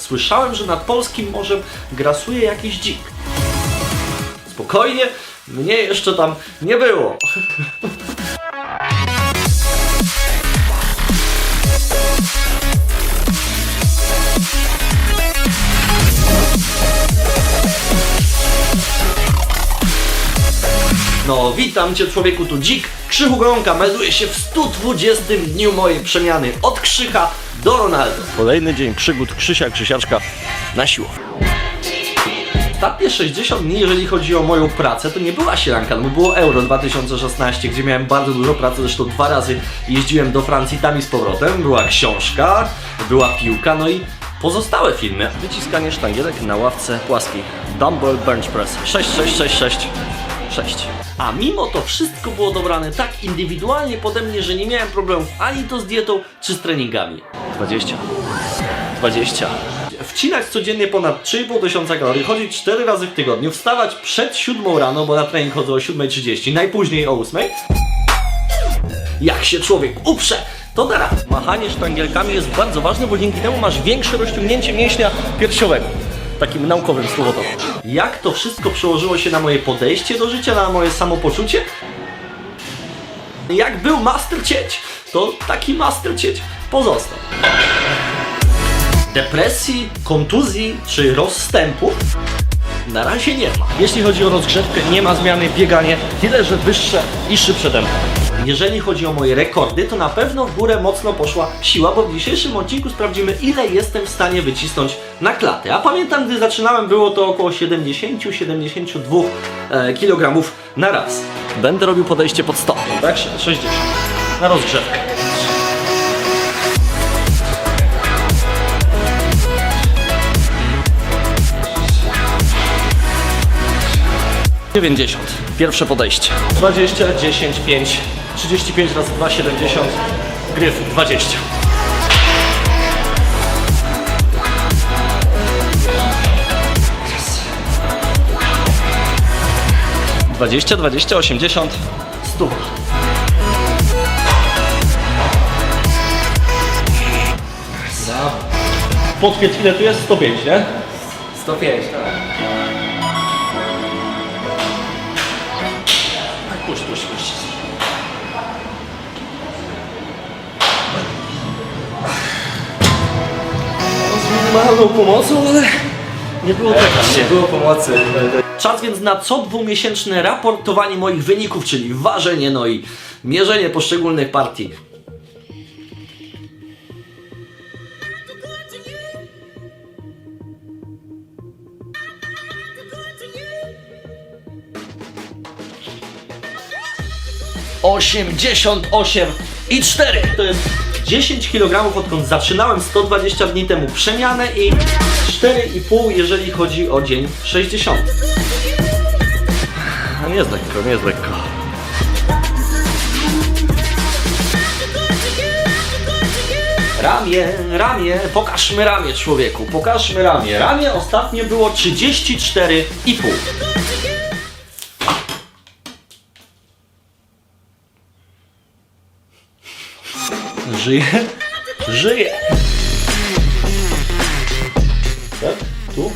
Słyszałem, że nad polskim morzem grasuje jakiś dzik. Spokojnie, mnie jeszcze tam nie było. No, witam cię człowieku, tu dzik. Krzychu Gronka melduje się w 120 dniu mojej przemiany od Krzycha do Ronaldo. Kolejny dzień przygód Krzysia Krzysiaczka na siłowni. Ostatnie 60 dni, jeżeli chodzi o moją pracę, to nie była sielanka, no bo było Euro 2016, gdzie miałem bardzo dużo pracy, zresztą dwa razy jeździłem do Francji tam i z powrotem. Była książka, była piłka, no i pozostałe filmy. Wyciskanie sztangielek na ławce płaskiej. Dumbbell Bench Press 6666. 6. A mimo to wszystko było dobrane tak indywidualnie pode mnie, że nie miałem problemów ani to z dietą, czy z treningami. 20. 20. Wcinać codziennie ponad 3,5 tysiąca kalorii, chodzić 4 razy w tygodniu, wstawać przed 7 rano, bo na trening chodzę o 7.30, najpóźniej o 8. Jak się człowiek uprze, to da radę. Machanie sztangielkami jest bardzo ważne, bo dzięki temu masz większe rozciągnięcie mięśnia piersiowego. Takim naukowym słowotowym. Jak to wszystko przełożyło się na moje podejście do życia, na moje samopoczucie? Jak był master cieć, to taki master cieć pozostał. Depresji, kontuzji czy rozstępów na razie nie ma. Jeśli chodzi o rozgrzewkę, nie ma zmiany bieganie, tyle że wyższe i szybsze tempo. Jeżeli chodzi o moje rekordy, to na pewno w górę mocno poszła siła, bo w dzisiejszym odcinku sprawdzimy, ile jestem w stanie wycisnąć na klatę. A pamiętam, gdy zaczynałem, było to około 70-72 e, kg na raz. Będę robił podejście pod 100, tak? 60 na rozgrzewkę. Dziewięćdziesiąt. Pierwsze podejście. 20, 10, 5, 35 razy 2, 70, gryf 20. Dwadzieścia, dwadzieścia, osiemdziesiąt, 100. Podświeć ile tu jest? 105, nie? 105, tak. Tak, puść, puść, puść. Z pomocą, ale nie było tak. Nie było pomocy. Czas więc na co dwumiesięczne raportowanie moich wyników, czyli ważenie, no i mierzenie poszczególnych partii. Osiemdziesiąt osiem i cztery. To jest 10 kg odkąd zaczynałem 120 dni temu przemianę i 4,5 jeżeli chodzi o dzień 60. No nie jest lekko, nie jest lekko. Ramię, ramię, pokażmy ramię człowieku, pokażmy ramię. Ramię ostatnio było 34,5. Żyje? Żyje. Tak? Tu?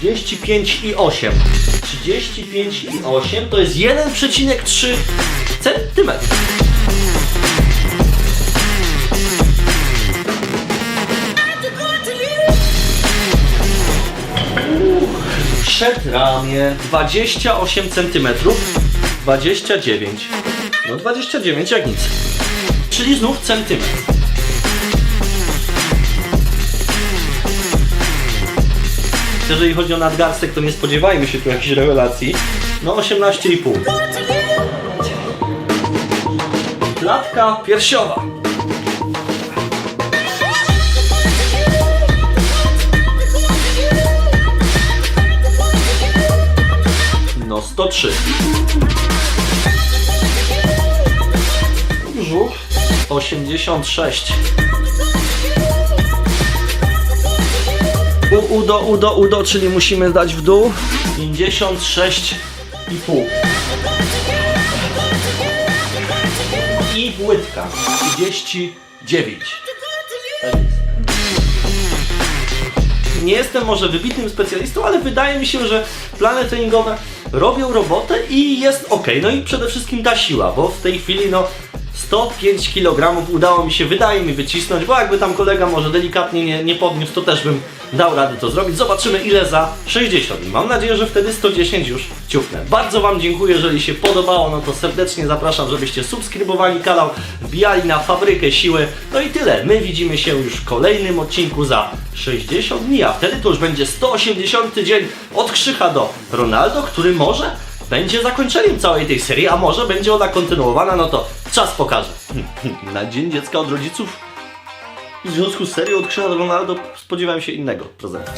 35 i 8. 35 i 8 to jest 1,3 centymetr. Przed ramię 28 cm. 29. No 29 jak nic. Czyli znów centymetr. Jeżeli chodzi o nadgarstek, to nie spodziewajmy się tu jakichś rewelacji. No 18,5. Klatka piersiowa. No 103. 86. U, udo, udo, udo, czyli musimy dać w dół. 56,5. I łydka 39. Tak jest. nie jestem może wybitnym specjalistą, ale wydaje mi się, że plany treningowe robią robotę i jest ok. No i przede wszystkim ta siła, bo w tej chwili no 105 kg udało mi się, wydaje mi, wycisnąć, bo jakby tam kolega może delikatnie nie, nie podniósł, to też bym dał radę to zrobić. Zobaczymy ile za 60 i mam nadzieję, że wtedy 110 już ciupnę. Bardzo Wam dziękuję, jeżeli się podobało, no to serdecznie zapraszam, żebyście subskrybowali kanał, wbijali na Fabrykę Siły. No i tyle, my widzimy się już w kolejnym odcinku za 60 dni, a wtedy to już będzie 180 dzień od Krzycha do Ronaldo, który może będzie zakończeniem całej tej serii, a może będzie ona kontynuowana, no to czas pokaże. Na Dzień Dziecka od rodziców w związku z serią od Krzycha do Ronaldo spodziewałem się innego prezentu.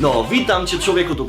No, witam Cię człowieku, tu.